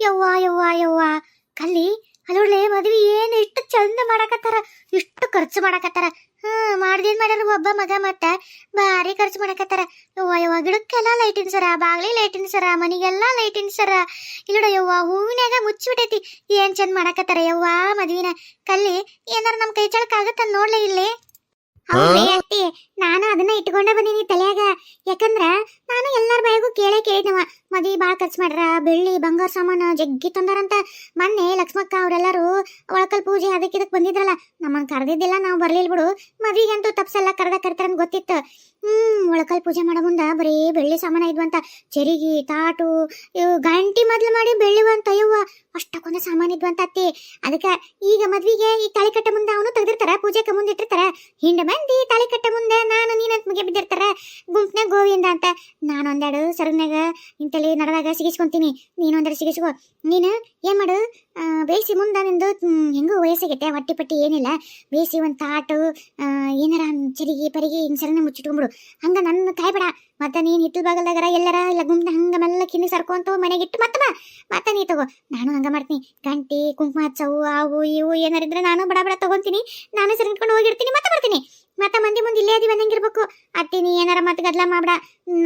ಯವ್ವ ಯವ್ವ ಯವ್ವ. ಕಲ್ಲಿ, ಅಲ್ಲೊಳ್ಳೆ ಮದ್ವಿ ಏನು ಇಷ್ಟು ಚಂದ ಮಾಡಕತ್ತಾರ, ಇಷ್ಟು ಖರ್ಚು ಮಾಡಾಕತ್ತಾರ. ಹ್ಮ್ ಮಾಡ್ದೇನ್ ಮಾಡ್ಯಾರ ಒಬ್ಬ ಮಗ ಮತ್ತ ಭಾರಿ ಖರ್ಚು ಮಾಡಕತ್ತಾರ. ಯವ್ವ ಯವ್ವ, ಗಿಡಕ್ಕೆಲ್ಲ ಲೈಟಿನ್ ಸರ ಬಾಗ್ಲಿ ಲೈಟಿನ್ ಸರ, ಮನಿಗೆಲ್ಲ ಲೈಟಿನ್ ಸರ. ಇಲ್ಲಡ ಯವ್ವ ಹೂವಿನಾಗ ಮುಚ್ಚಿಬಿಟ್ಟೈತಿ. ಏನ್ ಚಂದ ಮಾಡಕತ್ತಾರ ಯವ್ವ ಮದ್ವಿನ. ಕಲ್ಲಿ, ಏನಾರ ನಮ್ ಕೈ ಚಳಕ್ ಆಗತ್ತ ನೋಡ್ಲೇ ಇಲ್ಲಿ. ಹೌದೇ ಅತ್ತಿ ನಾನು ಅದನ್ನ ಇಟ್ಕೊಂಡ ಬಂದೀನಿ ತಲೆಯಾಗ. ಯಾಕಂದ್ರ ನಾನು ಎಲ್ಲಾರ ಬಾಯಿಗೂ ಕೇಳೇ ಕೇಳಿದ್ನವ. ಮದ್ವಿ ಭಾಳ ಖರ್ಚು ಮಾಡ್ರ ಬೆಳ್ಳಿ ಬಂಗಾರ ಸಾಮಾನು ಜಗ್ಗಿ ತಂದಾರಂತ. ಮೊನ್ನೆ ಲಕ್ಷ್ಮಕ್ಕ ಅವರೆಲ್ಲರೂ ಒಳಕಲ್ ಪೂಜೆ ಅದಕ್ಕೆ ಇದಕ್ಕೆ ಬಂದಿದ್ರಲ್ಲ. ನಮ್ಮನ್ನ ಕರೆದಿದ್ದಿಲ್ಲ ನಾವು ಬರ್ಲಿಲ್ಲ ಬಿಡು. ಮದ್ವಿಗಂತೂ ತಪ್ಸೆಲ್ಲ ಕರೆದ ಕರಿತಾರಂತ ಗೊತ್ತಿತ್ತು. ಒಳಕಲ್ ಪೂಜೆ ಮಾಡೋ ಮುಂದ ಬರೀ ಬೆಳ್ಳಿ ಸಾಮಾನ ಇದ್ವಂತ ಚೆರಿಗಿ ತಾಟು, ಇವು ಗಂಟಿ ಮೊದ್ಲು ಮಾಡಿ ಬೆಳ್ಳಿವಂತ ಇವ ಅಷ್ಟಕ್ಕೊಂದ ಸಾಮಾನು ಇದ್ವಂತ ಅತ್ತಿ. ಅದಕ್ಕೆ ಈಗ ಮದ್ವಿಗೆ ಈ ತಾಳಿ ಕಟ್ಟ ಮುಂದೆ ಅವನು ತೆಗ್ದಿರ್ತಾರ ಪೂಜೆಗೆ ಮುಂದೆ ಇಟ್ಟಿರ್ತಾರ. ಹಿಂಡ ಮಂದಿ ತಾಳಿ ಕಟ್ಟ ಮುಂದೆ ನಾನು ನೀನಂತ ಮುಗಿ ಬಿದ್ದಿರ್ತಾರ. ಗುಂಪ್ನಾಗ ಗೋವಿಂದ ಅಂತ. ನಾನು ಒಂದೆರಡು ಸರಗ್ನಾಗ ಇಂತಲ್ಲಿ ನಡದಾಗ ಸಿಗಿಸ್ಕೊಂತೀನಿ. ನೀನು ಒಂದೆರಡು ಸಿಗಿಸ್ಕೊ. ನೀನು ಏನ್ ಮಾಡು? ಬೇಯಿಸಿ ಮುಂದೆ ನಿಂದು ಹೆಂಗು ವಯಸ್ಸಾಗೈತೆ ಹೊಟ್ಟಿ ಪಟ್ಟಿ ಏನಿಲ್ಲ. ಬೇಯಿಸಿ ಒಂದು ತಾಟು ಏನಾರ ಚರಿಗೆ ಪರಿಗೆ ಹಿಂಗೆ ಸರನ ಮುಚ್ಚಿಟ್ಕೊಂಡ್ಬಿಡು. ಹಂಗ ನನ್ನ ಕಾಯ್ಬೇಡ ಮತ್ತೆ ನೀನ್ ಹಿತ್ತಲ ಬಾಗಲ್ದಾಗರ ಎಲ್ಲರ ಇಲ್ಲ ಗುಂಪ ಹಂಗ ಮೆಲ್ಲ ಕಿನ್ನಿ ಸರ್ಕೊಂತ ಮನೆಗೆ ಇಟ್ಟು ಮತ್ತೆ ಮತ್ತೆ ನೀ ತಗೋ. ನಾನು ಹಂಗ ಮಾಡ್ತೀನಿ. ಗಂಟಿ, ಕುಂಕುಮ ಹಚ್ಚವು ಅವು ಇವು ಏನಾರಿದ್ರೆ ನಾನು ಬಡ ಬಡ ತಗೊಂತೀನಿ. ನಾನು ಸರಿಟ್ಕೊಂಡು ಹೋಗಿರ್ತೀನಿ, ಮತ್ತೆ ಬರ್ತೀನಿ. ಮತ್ತೆ ಮಂದಿ ಮುಂದೆ ಇಲ್ಲೇ ಅದೀವಿ ಅನ್ನಂಗಿರ್ಬೇಕು ಅತ್ತಿ, ನೀ ಏನಾರ ಮತ್ತೆ ಗದ್ಲ ಮಾಡ್ಬೇಡ.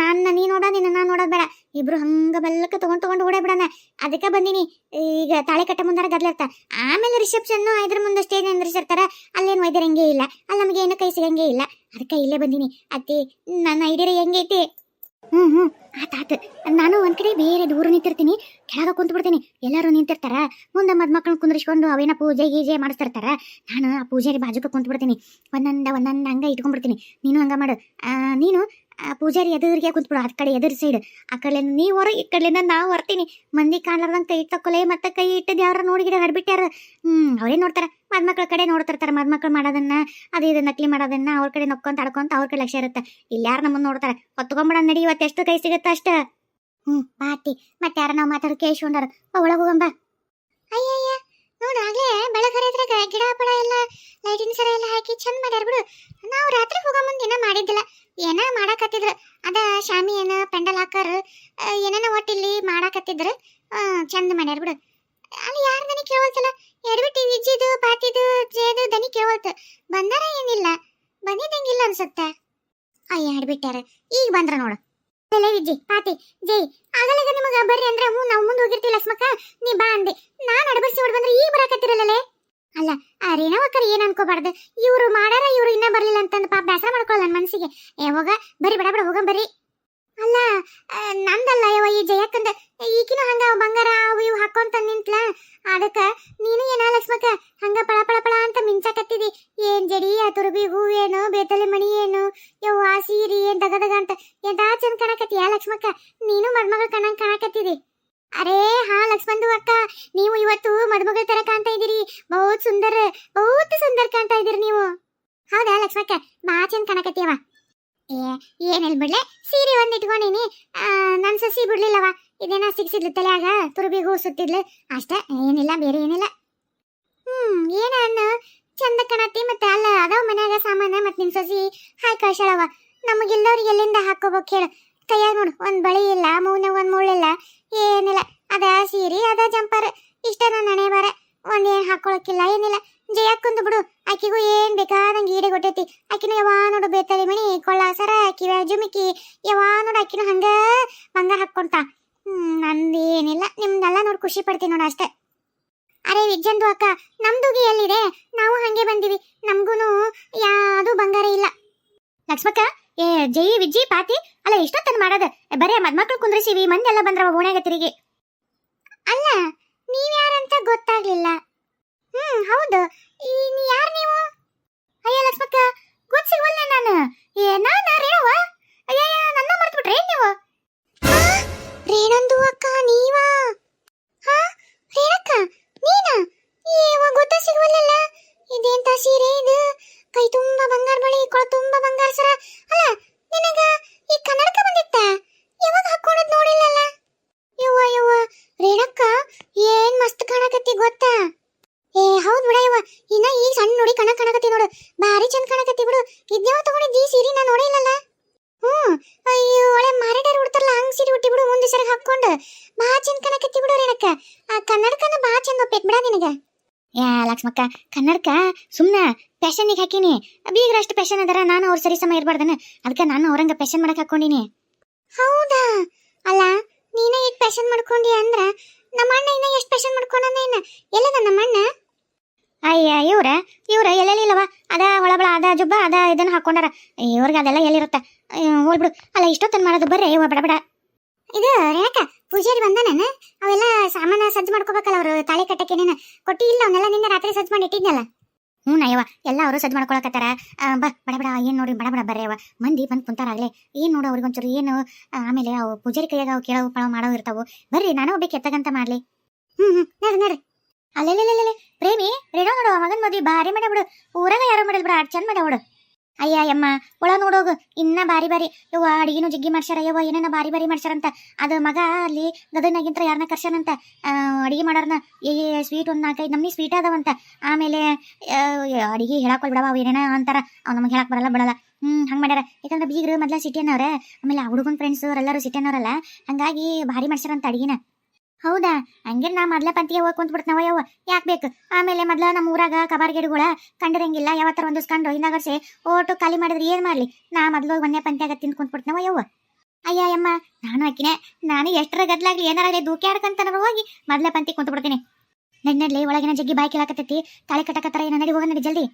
ನನ್ನ, ನೀ ನೋಡ, ನಿನ್ನ ನಾನು ನೋಡೋದ್ ಬೇಡ. ಇಬ್ರು ಹಂಗ ಬೆಲ್ಲಕ್ಕೆ ತಗೊಂಡ್ ತಗೊಂಡು ಓಡೇ ಬಿಡಣ. ಅದಕ್ಕೆ ಬಂದಿನಿ. ಈಗ ತಾಳೆ ಕಟ್ಟ ಮುಂದಾರ ಗದ್ಲ ಇರ್ತ ಆಮೇಲೆ ರಿಸೆಪ್ಷನ್ ಇದ್ರ ಮುಂದೆ ಸ್ಟೇಜ್ ನಿಂದ್ರಿಸಿರ್ತಾರ ಅಲ್ಲೇನು ವೈದ್ಯರಂಗೆ ಇಲ್ಲ. ಅಲ್ಲಿ ನಮಗೆ ಏನು ಕೈ ಸಿಗಂಗೆ ಇಲ್ಲ. ಅದಕ್ಕೆ ಇಲ್ಲೇ ಬಂದಿನಿ. ಅತ್ತಿ, ನನ್ನ ಐಡಿಯಾ ಹೆಂಗೈತಿ? ಹ್ಮ್ ಹ್ಮ್. ಆತ ಆತ. ನಾನು ಒಂದ್ ಕಡೆ ಬೇರೆ ದೂರ ನಿಂತಿರ್ತೀನಿ. ಕೆಳಗ ಕುಂತ್ ಬಿಡ್ತೀನಿ ಎಲ್ಲರೂ ನಿಂತಿರ್ತಾರ. ಮುಂದೆ ಮದ್ಮಕ್ಳನ್ನ ಕುಂದ್ರಿಸ್ಕೊಂಡು ಅವೇನ ಪೂಜೆ ಗೀಜೆ ಮಾಡಿಸ್ತಿರ್ತಾರ. ನಾನು ಆ ಪೂಜಾರಿ ಬಾಜುಕ ಕುಂತ್ ಬಿಡ್ತೀನಿ ಒಂದೊಂದ, ಒಂದೊಂದು ಹಂಗ ಇಟ್ಕೊಂಡ್ಬಿಡ್ತೀನಿ. ನೀನು ಹಂಗ ಮಾಡು. ನೀನು ಪೂಜಾರಿ ಎದುರಿಗೆ ಕುಂತ್ಬಿಡು. ಆ ಕಡೆ ಎದುರು ಸೈಡ್. ಆ ಕಡೆ ನೀ ಹೊರ, ಈ ಕಡೆಯಿಂದ ನಾವು ಹೊರ್ತೀನಿ. ಮಂದಿ ಕಾಣ್ಲಾರ್ದಂಗ ಕೈ ತಕ್ಕೊಲೆ, ಮತ್ತೆ ಕೈ ಇಟ್ಟದ ಯಾರು ನೋಡಿಗಿಡ ಹಡ್ಬಿಟ್ಟಾರ ಹ್ಮ್ ಅವರೇ ನೋಡ್ತಾರ? ಮದ್ಮಕ್ಳ ಕಡೆ ನೋಡ್ತಿರ್ತಾರೆ. ಮದ್ಮಕ್ಳು ಮಾಡೋದನ್ನ, ಅದು ಇದು ನಕಲಿ ಮಾಡೋದನ್ನ ಅವ್ರ ಕಡೆ ನಕ್ಕೊಂತ ಅಡ್ಕೊಂತ ಅವ್ರ ಕಡೆ ಲಕ್ಷ್ಯ ಇರುತ್ತೆ. ಇಲ್ಲಿ ಯಾರು ನಮ್ಮನ್ನ ನೋಡ್ತಾರೆ. ಹೊತ್ಕೊಂಬಿಡೋಣ ನಡಿ ಇವತ್ತು ಎಷ್ಟು ಕೈ ಸಿಗುತ್ತೆ ಅಷ್ಟ. ಹ್ಮ್ ಬಾತಿ ಮತ್ತೆ ಯಾರ ನಾವು ಮಾತಾಡೋ ಕೇಳಿಸ್ಕೊಂಡಾರ. ಒಳಗೆ ಹೋಗಂಬ ಅಯ್ಯಯ್ಯ, ನೋಡು ಆಗ್ಲೇ ಬೆಳಗರಿದ್ರಾಗ ಗಿಡ ಪಡ ಎಲ್ಲ ಲೈಟಿನ ಸರ ಎಲ್ಲ ಹಾಕಿ ಚಂದ ಮಾಡ್ಯಾರ ಬಿಡು. ನಾವು ರಾತ್ರಿ ಹೋಗೋ ಮುಂದೆ ಏನ ಮಾಡಿದ್ದಿಲ್ಲ. ಏನ ಮಾಡಾಕತ್ತಿದ್ರ. ಅದ ಶಾಮಿ ಏನ ಪೆಂಡಲ್ ಹಾಕಾರ ಏನೇನ ಒಟ್ಟಿಲ್ಲಿ ಮಾಡಾಕತ್ತಿದ್ರ. ಚಂದ ಮಾಡ್ಯಾರ ಬಿಡು. ಅಲ್ಲಿ ಯಾರ ದನಿ ಕೇವಲ್ತಲ್ಲ ಎಡ್ಬಿಟ್ಟು ವಿಜ್ಜಿದು ಪಾತಿದು ಜೇದು ದನಿ ಕೇಳೋತ್ ಬಂದಾರ ಏನಿಲ್ಲ. ಬಂದಿದ್ದಂಗಿಲ್ಲ ಅನ್ಸುತ್ತೆ. ಅಯ್ಯ ಎಡ್ಬಿಟ್ಟಾರ ಈಗ ಬಂದ್ರ ನೋಡು. ತಲೆ ವಿಜ್ಜಿ ಪಾತಿ. ಜೈ ಆಗಲಾಗ ನಿಮಗ ಬರ್ರಿ ಅಂದ್ರೆ ಹ್ಞೂ, ನಾವು ಮುಂದೆ ಹೋಗಿರ್ತೀವಿ ಲಕ್ಷ್ಮಕ್ಕ. ನೀ ಬಾ ಅಂದೆ. ನಾನು ಅಡಬರ್ಸಿ ಹೊಡ್ ಬಂದ್ರೆ ಈಗ ಬರಾಕತ್ತಿರಲ್ಲಲೇ? ಅಲ್ಲ, ಆ ರೇಣವಕ್ಕರ್ ಏನ್ ಅನ್ಕೋಬಾರ್ದು. ಇವ್ರು ಮಾಡಾರ, ಇವ್ರು ಇನ್ನ ಬರ್ಲಿಲ್ಲ ಅಂತಂದು ಪಾಪ ಬೇಸರ ಮಾಡ್ಕೊಳ್ಳ ನನ್ನ ಮನಸ್ಸಿಗೆ ಏ, ಹೋಗ. ಬರಿ ಹೋಗ ಬರ್ರಿ. ಅಲ್ಲ ನಂದಲ್ಲ ಯವ ಈ ಜಯಕ್ಕಂದ. ಈಕಿನೂ ಹಂಗ ಬಂಗಾರ, ಅವು ಇವು ಹಾಕೊಂತ ನಿಂತ್ಲ. ಅದಕ್ಕ ನೀನು ಏನ ಲಕ್ಷ್ಮಕ್ಕ ಹಂಗ ಪಳ ಪಳ ಪಳ ಅಂತ ಮಿಂಚಾಕತ್ತಿದಿ ಏನ್ ಜಡಿ ಆ ತುರುಬಿ ಹೂವೇನು ಬೇತಲೆ ಮಣಿ ಏನು ಯವ್ವ ಸೀರಿ ಏನ್ ದಗ ದಗ ಅಂತ ಎಂತಾ ಚಂದ ಕಾಣಕತ್ತೀಯ ಲಕ್ಷ್ಮಕ್ಕ ನೀನು ಮಡ್ಮಗಳು ಕಣಂಗ್ ಕಾಣಕತ್ತಿದಿ ಅರೇ ಹಾ ಲಕ್ಷ್ಮಂದು ಅಕ್ಕ ನೀವು ಇವತ್ತು ಮದುಮಗಳ ತರ ಕಾಣ್ತಾ ಇದ್ದೀರಿ ಬಹುತ್ ಸುಂದರ ಬಹುತ್ ಸುಂದರ ಕಾಣ್ತಾ ಇದೀರಿ ನೀವು ಹೌದಾ ಲಕ್ಷ್ಮಕ್ಕ ಬಾ ಚಂದ ಕಾಣಕತ್ತೀಯವ ಏ ಏನಿಲ್ಲ ಬಿಡ್ಲೆ ಇಟ್ಕೊಂಡಿನಿ. ನನ್ನ ನನ್ ಸಸಿ ಬಿಡ್ಲಿಲ್ಲವ. ಇದೇನ ಸಿಗ್ಸಿದ್ಲು ತಲೆಯಾಗ, ತುರುಬಿ ಹೂ ಸುತ್ತಿದ್ಲು. ಅಷ್ಟೇ, ಏನಿಲ್ಲ, ಬೇರೆ ಏನಿಲ್ಲ. ಹ್ಮ್, ಏನ ಅನ್ನು? ಚಂದ ಕಣತಿ ಮತ್ತೆ ಅಲ್ಲ, ಅದಾವ ಮನ್ಯಾಗ ಸಾಮಾನ ಮತ್ತೆ ನಿನ್ ಸಸಿ. ಹಾಯ್ ಕಳ್ಸಳವ ನಮಗೆಲ್ಲವ್ರಿಗೆ ಎಲ್ಲಿಂದ ಹಾಕೋಬೇಕು ಹೇಳು. ಕೈಯಾಗ ನೋಡು, ಒಂದ್ ಬಳಿ ಇಲ್ಲ ಮೂನ ಒಂದ್ ಮುಳ್ಳಿಲ್ಲ ಏನಿಲ್ಲ, ಅದ ಸೀರೆ, ಅದ ಜಂಪರ್. ಇಷ್ಟ ನನ್ನ ಹಣೆ ಬಾರ ಒಂದ್ ಏನ್ ಹಾಕೊಳಕಿಲ್ಲ ಏನಿಲ್ಲ. ಜಯಕ್ಕಂದು ಬಿಡು. ಆಕಿಗೂ ಏನ್ ಬೇಕಾದಂಗೆ ಈಡೆ ಕೊಟ್ಟೈತಿ ಆಕಿನ ಯಾವ ನೋಡು ಬೇತಲಿ ಮಣಿ, ಕೊಳ್ಳ ಸರ ಕಿವ ಜುಮಿಕಿ. ಯಾವ ನೋಡು ಆಕಿನ ಹಂಗ ಮಂಗ ಹಾಕೊಂತ ಹ್ಮ್ ನಂದು ಏನಿಲ್ಲ ನಿಮ್ದೆಲ್ಲ ನೋಡಿ ಖುಷಿ ಪಡ್ತೀನಿ ನೋಡು ಅಷ್ಟೇ. ಅರೆ ವಿಜ್ಜಂದು ಅಕ್ಕ ನಮ್ದುಗಿ ಎಲ್ಲಿದೆ? ನಾವು ಹಂಗೆ ಬಂದಿವಿ. ನಮ್ಗೂನು ಯಾವುದು ಬಂಗಾರ ಇಲ್ಲ. ಲಕ್ಷ್ಮಕ್ಕ, ಏ, ಜೈ ವಿಜ್ಜಿ ಪಾತಿ. ಅಲ್ಲ, ಎಷ್ಟೊತ್ತನ ಮಾಡೋದು? ಬರೇ ಮದ್ಮಕ್ಳು ಕುಂದ್ರಿಸಿವಿ ಮಂದಿ ಎಲ್ಲ ಬಂದ್ರವ ಓಣ್ಯಾಗ ತಿರುಗಿ. ಅಲ್ಲ, ನೀವ್ಯಾರಂತ ಗೊತ್ತಾಗ್ಲಿಲ್ಲ. ಸರಿ ಹಾಕೊಂಡು ಬಾ ಚಂದ ಕನಕತ್ತಿ ಬಿಡು ಏನಕ್ಕ? ಆ ಕನ್ನಡಕನ ಬಾ ಚಂದ ಒಪ್ಪೈತ್ ಬಿಡ ನಿನಗ. ಯಾ ಲಕ್ಷ್ಮಕ್ಕ ಕನ್ನಡಕ ಸುಮ್ನ ಫ್ಯಾಷನ್ನಿಗೆ ಹಾಕಿನಿ. ಬೀಗ್ರ ಅಷ್ಟು ಫ್ಯಾಷನ್ ಅದರ ನಾನು ಅವ್ರ ಸರಿ ಸಮ ಇರ್ಬಾರ್ದನ. ಅದಕ್ಕೆ ನಾನು ಅವ್ರಂಗ ಫ್ಯಾಷನ್ ಮಾಡಕ್ ಹಾಕೊಂಡಿನಿ. ಹೌದಾ? ಅಲ್ಲ ನೀನೇ ಈಗ ಫ್ಯಾಷನ್ ಮಾಡ್ಕೊಂಡಿ ಅಂದ್ರ ನಮ್ಮ ಅಣ್ಣ ಇನ್ನ ಎಷ್ಟು ಮಾಡ್ಕೊಂಡನ ಇನ್ನ? ಎಲ್ಲದ ನಮ್ಮ ಅಣ್ಣ? ಅಯ್ಯ ಇವ್ರ ಇವ್ರ ಎಲ್ಲೆಲ್ಲಿಲ್ಲವ ಅದ ಒಳಬಳ ಅದ ಜುಬ್ಬ ಅದ ಇದನ್ನ ಹಾಕೊಂಡಾರ. ಇವ್ರಿಗೆ ಅದೆಲ್ಲ ಎಲ್ಲಿರುತ್ತ? ಬಿಡು ಅಲ್ಲ ಇಷ್ಟೊತ್ತನ್ ಮಾಡೋದು ಬರ್ರಿ ಇವ ಬಡ ಬಡ. ಇದು ರೇಖಾ ಪೂಜಾರಿ ಬಂದನ ಅವೆಲ್ಲ ಸಾಮಾನ ಸಜ್ಜು ಮಾಡ್ಕೋಬೇಕಲ್ಲ ಅವರು, ತಾಳಿ ಕಟ್ಟಕ್ಕೆ ನೀನು ಕೊಟ್ಟಿ ಇಲ್ಲ, ಅವನ್ನೆಲ್ಲ ನಿನ್ನೆ ರಾತ್ರಿ ಸಜ್ಜು ಮಾಡಿ ಇಟ್ಟಿದ್ನಲ್ಲ. ಹ್ಞೂ ಅಯ್ಯವ ಎಲ್ಲ ಅವರು ಸಜ್ಜು ಮಾಡ್ಕೊಳಕತ್ತಾರ. ಬಾ, ಬಡ ಬಡ, ಏನು ನೋಡಿ, ಬಡ ಬಡ ಅವ ಮಂದಿ ಬಂದು ಕುಂತಾರಾಗ್ಲೇ ಏನು ನೋಡು ಅವ್ರಿಗೆ ಒಂಚೂರು ಏನು ಆಮೇಲೆ ಅವು ಪೂಜಾರಿ ಕೈಯಾಗ ಅವು ಕೇಳೋ ಪಳವು ಮಾಡೋ ಇರ್ತಾವು. ಬರ್ರಿ, ನಾನು ಒಬ್ಬಕ್ಕೆ ಎತ್ತಗಂತ ಮಾಡ್ಲಿ. ಹ್ಞೂ ಹ್ಞೂ ನಡ್ರಿ ನಡ್ರಿ. ಅಲ್ಲೇ ಪ್ರೇಮಿ ರೇಡೋ ನೋಡು ಮಗನ್ ಮದ್ವಿ ಭಾರಿ ಮಾಡ ಬಿಡು. ಊರಾಗ ಯಾರು ಮಾಡಿಲ್ ಬಿಡ ಚಂದ ಮಾಡ ಅಯ್ಯ ಯಮ್ಮ ಒಳ ನೋಡೋಗು. ಇನ್ನ ಬಾರಿ ಬಾರಿ. ಯವ್ವ, ಅಡಿಗೆನು ಜಿಗ್ಗಿ ಮಾಡ್ಸ್ಯಾರ. ಯವ್ವ, ಏನೇನ ಬಾರಿ ಬಾರಿ ಮಾಡ್ಸ್ಯಾರಂತ. ಅದು ಮಗ ಅಲ್ಲಿ ಗದನಾಗಿಂತ ಯಾರನ್ನ ಕರ್ಸ್ಯಾನಂತ. ಅಡಿಗೆ ಮಾಡೋರ್ನ. ಏ ಸ್ವೀಟ್ ಒಂದು ನಾಲ್ಕೈದು ನಮ್ನಿ ಸ್ವೀಟ್ ಅದಾವಂತ ಆಮೇಲೆ ಅಡಿಗೆ ಹೇಳಕ್ ಬಿಡವ ಅವು ಏನೇನ ಅಂತಾರ. ಅವ್ ನಮಗೆ ಹೇಳಕ್ ಬರಲ್ಲ, ಬಿಡಲ್ಲ. ಹ್ಞೂ ಹಂಗೆ ಮಾಡ್ಯಾರ. ಯಾಕಂದ್ರೆ ಬೀಗರು ಮೊದ್ಲ ಸಿಟಿಯನ್ನವ್ರೆ ಆಮೇಲೆ ಆ ಹುಡುಗನ ಫ್ರೆಂಡ್ಸ್ ಅವರೆಲ್ಲರೂ ಸಿಟಿಯನ್ನವರಲ್ಲ ಹಂಗಾಗಿ ಭಾರಿ ಮಾಡ್ಸ್ಯಾರಂತ ಅಡಿಗೆನ. ಹೌದಾ? ಹಂಗೆ ನಾ ಮೊದ್ಲ ಪಂತಿಗೆ ಹೋಗಿ ಕುಂತ್ಬಿಡ್ತಾವ ಯವ್ವ ಯಾಕೆ ಬೇಕು? ಆಮೇಲೆ ಮೊದ್ಲ ನಮ್ಮ ಊರಾಗ ಕಬಾರ್ಗಿಡಿಗಳ ಕಂಡಿರಂಗಿಲ್ಲ, ಯಾವತ್ತರ ಒಂದು ಕಂಡು ಹಿಂದಾಗರ್ಸಿ ಓಟು ಖಾಲಿ ಮಾಡಿದ್ರೆ ಏನ್ ಮಾಡ್ಲಿ? ನಾ ಮೊದ್ಲು ಒಂದೇ ಪಂತ್ಯಾಗ ತಿಂದು ಕುಂತ್ಬಿಡ್ತಾವ ಯಾವ ಅಯ್ಯ ಅಮ್ಮ ನಾನು ಹಾಕಿನೆ ನಾನು ಎಷ್ಟರ ಗದ್ಲಾಗ್ಲಿ, ಏನಾರಾಗ್ಲಿ ದೂಕಿ ಆಡ್ಕಂತನಾರ ಹೋಗಿ ಮೊದ್ಲ ಪಂತಿ ಕುಂತ್ಬಿಡ್ತೀನಿ. ಬಿಡ್ತೀನಿ ನಡ್ಲಿ, ಒಳಗಿನ ಜಗ್ಗಿ ಬಾಯಿ ಕೇಳಾಕತ್ತೈತಿ. ತಾಳಿ ಕಟ್ಟಕತ್ತಾರ, ಏನ ನಡಿ ಹೋಗ ನಡಿ ಜಲ್ದಿ.